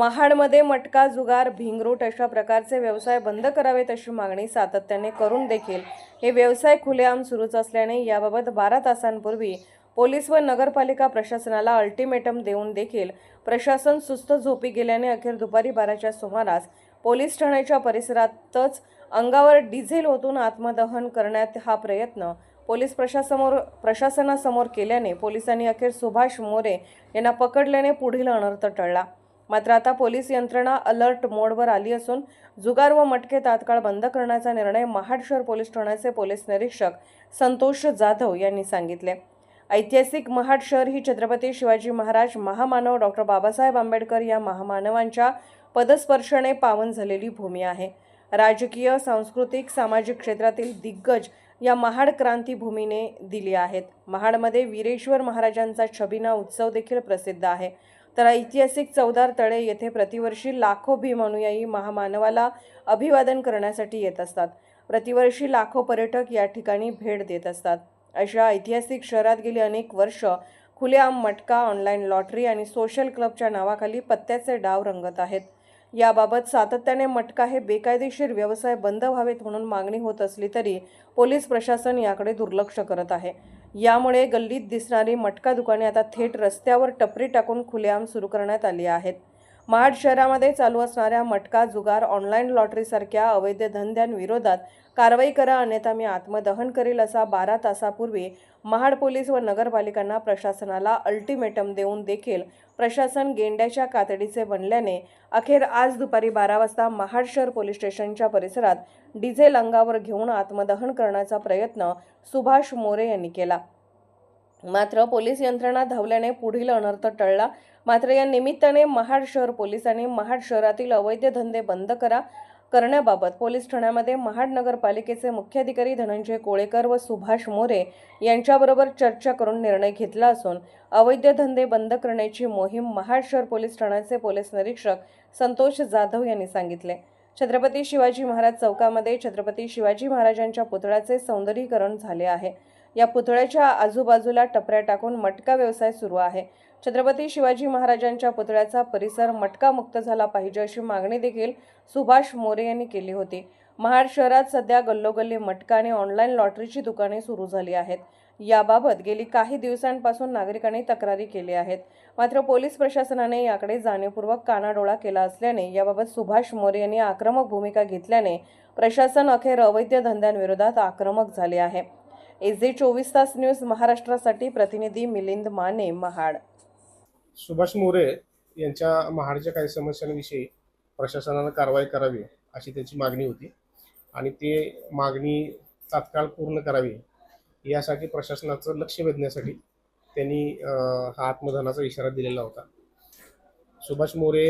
महाडमध्ये मटका जुगार भिंगरूट अशा प्रकारचे व्यवसाय बंद करावेत अशी मागणी सातत्याने करून देखील हे व्यवसाय खुलेआम सुरूच असल्याने याबाबत बारा तासांपूर्वी पोलीस व नगरपालिका प्रशासनाला अल्टिमेटम देऊन देखील प्रशासन सुस्त झोपी गेल्याने अखेर दुपारी बाराच्या सुमारास पोलीस ठाण्याच्या परिसरातच अंगावर डिझेल ओतून आत्मदहन करण्यात हा प्रयत्न पोलीस प्रशासमोर प्रशासनासमोर केल्याने पोलिसांनी अखेर सुभाष मोरे यांना पकडल्याने पुढील अनर्थ टळला. मात्र आता पोलीस यंत्रणा अलर्ट मोडवर आली असून जुगार व मटके तात्काळ बंद करण्याचा निर्णय महाड शहर पोलीस ठाण्याचे पोलीस निरीक्षक संतोष जाधव यांनी सांगितले. ऐतिहासिक महाड शहर ही छत्रपती शिवाजी महाराज महामानव डॉक्टर बाबासाहेब आंबेडकर या महामानवांच्या पदस्पर्शने पावन झालेली भूमी आहे. राजकीय सांस्कृतिक सामाजिक क्षेत्रातील दिग्गज या महाड क्रांती भूमीने दिली आहेत. महाडमध्ये वीरेश्वर महाराजांचा छबिना उत्सव देखील प्रसिद्ध आहे. तर ऐतिहासिक चौदार तळे येथे प्रतिवर्षी लाखो भीम अनुयायी महामानवाला अभिवादन करण्यासाठी येत असतात. प्रतिवर्षी लाखो पर्यटक या ठिकाणी भेट देत असतात. अशा ऐतिहासिक शहरात गेली अनेक वर्ष खुलेआम मटका ऑनलाईन लॉटरी आणि सोशल क्लबच्या नावाखाली पत्त्याचे डाव रंगत आहेत. याबाबत सातत्याने मटका हे बेकायदेशीर व्यवसाय बंद व्हावेत म्हणून मागणी होत असली तरी पोलीस प्रशासन याकडे दुर्लक्ष करत आहे. यामुळे गल्लीत दिसणारी मटका दुकाने आता थेट रस्त्यावर टपरी टाकून खुलेआम सुरू करण्यात आली आहेत. महाड शहरामध्ये चालू असणाऱ्या मटका जुगार ऑनलाईन लॉटरीसारख्या अवैध धंद्यांविरोधात कारवाई करा अन्यथा मी आत्मदहन करील असा बारा तासापूर्वी महाड पोलीस व नगरपालिकांना प्रशासनाला अल्टिमेटम देऊन देखील प्रशासन गेंड्याच्या कातडीचे बनल्याने अखेर आज दुपारी बारा वाजता महाड शहर पोलीस स्टेशनच्या परिसरात डिझेल अंगावर घेऊन आत्मदहन करण्याचा प्रयत्न सुभाष मोरे यांनी केला. मात्र पोलीस यंत्रणा धावल्याने पुढील अनर्थ टळला. मात्र या निमित्ताने महाड शहर पोलिसांनी महाड शहरातील अवैध धंदे बंद करा करण्याबाबत पोलीस ठाण्यामध्ये महाड नगरपालिकेचे मुख्याधिकारी धनंजय कोळेकर व सुभाष मोरे यांच्याबरोबर चर्चा करून निर्णय घेतला असून अवैध धंदे बंद करण्याची मोहीम महाड शहर पोलीस ठाण्याचे पोलीस निरीक्षक संतोष जाधव यांनी सांगितले. छत्रपती शिवाजी महाराज चौकामध्ये छत्रपती शिवाजी महाराजांच्या पुतळ्याचे सौंदर्यीकरण झाले आहे. या पुतळ्याच्या आजूबाजूला टपऱ्या टाकून मटका व्यवसाय सुरू आहे. छत्रपती शिवाजी महाराजांच्या पुतळ्याचा परिसर मटकामुक्त झाला पाहिजे अशी मागणी देखील सुभाष मोरे यांनी केली होती. महाड शहरात सध्या गल्लोगल्ली मटका आणि ऑनलाईन लॉटरीची दुकाने सुरू झाली आहेत. याबाबत गेली काही दिवसांपासून नागरिकांनी तक्रारी केली आहेत. मात्र पोलीस प्रशासनाने याकडे जाणीवपूर्वक कानाडोळा केला असल्याने याबाबत सुभाष मोरे यांनी आक्रमक भूमिका घेतल्याने प्रशासन अखेर अवैध धंद्यांविरोधात आक्रमक झाले आहे. एस चोवीस तास न्यूज महाराष्ट्रासाठी प्रतिनिधी मिलिंद माने महाड. सुभाष मोरे यांच्या महाडच्या काही समस्यांविषयी प्रशासनानं कारवाई करावी अशी त्याची मागणी होती. आणि ते मागणी तात्काळ पूर्ण करावी यासाठी प्रशासनाचं लक्ष वेधण्यासाठी त्यांनी हा आत्मधनाचा इशारा दिलेला होता. सुभाष मोरे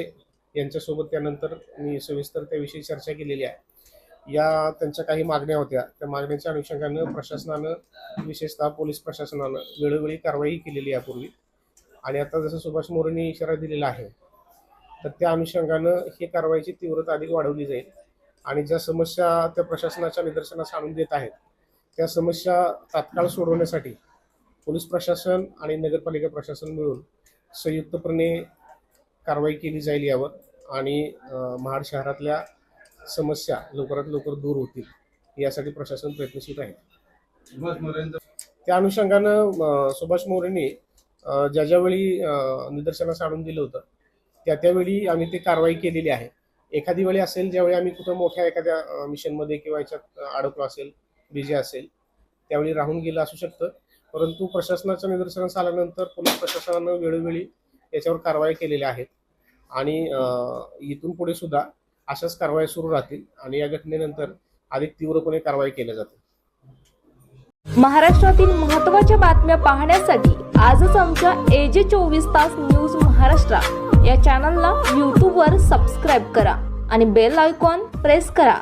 यांच्यासोबत त्यानंतर मी सविस्तर त्याविषयी चर्चा केलेली आहे. या त्यांच्या काही मागण्या होत्या. त्या मागण्याच्या अनुषंगानं प्रशासनानं विशेषतः पोलीस प्रशासनानं वेळोवेळी कारवाई केलेली यापूर्वी. आणि आता जसं सुभाष मोरेंनी इशारा दिलेला आहे तर त्या अनुषंगानं ही कारवाईची तीव्रता अधिक वाढवली जाईल. आणि ज्या समस्या त्या प्रशासनाच्या निदर्शनास आणून देत आहेत त्या समस्या तात्काळ सोडवण्यासाठी पोलीस प्रशासन आणि नगरपालिका प्रशासन मिळून संयुक्तपणे कारवाई केली जाईल यावर. आणि महाड शहरातल्या समस्या लवकरात लवकर दूर होतील यासाठी प्रशासन प्रयत्नशील आहे. त्या अनुषंगानं सुभाष मोरेंनी ज्या ज्यावेळी निदर्शनास आणून दिलं होतं त्या त्यावेळी आम्ही ती कारवाई केलेली आहे. एखादी वेळी असेल ज्यावेळी आम्ही कुठं मोठ्या एखाद्या मिशनमध्ये किंवा याच्यात अडकलो असेल बिझी असेल त्यावेळी राहून गेलं असू शकतं. परंतु प्रशासनाच्या निदर्शनास आल्यानंतर पोलीस प्रशासनानं वेळोवेळी याच्यावर कारवाई केलेल्या आहेत आणि इथून पुढे सुद्धा अशाच कारवाई सुरू राहतील आणि या घटनेनंतर अधिक तीव्रपणे कारवाई केल्या जाते. महाराष्ट्रातील महत्त्वाच्या बातम्या पाहण्यासाठी आजच आमच्या एजे चोवीस तास न्यूज महाराष्ट्र या चॅनलला यूट्यूबवर सबस्क्राईब करा आणि बेल आयकॉन प्रेस करा.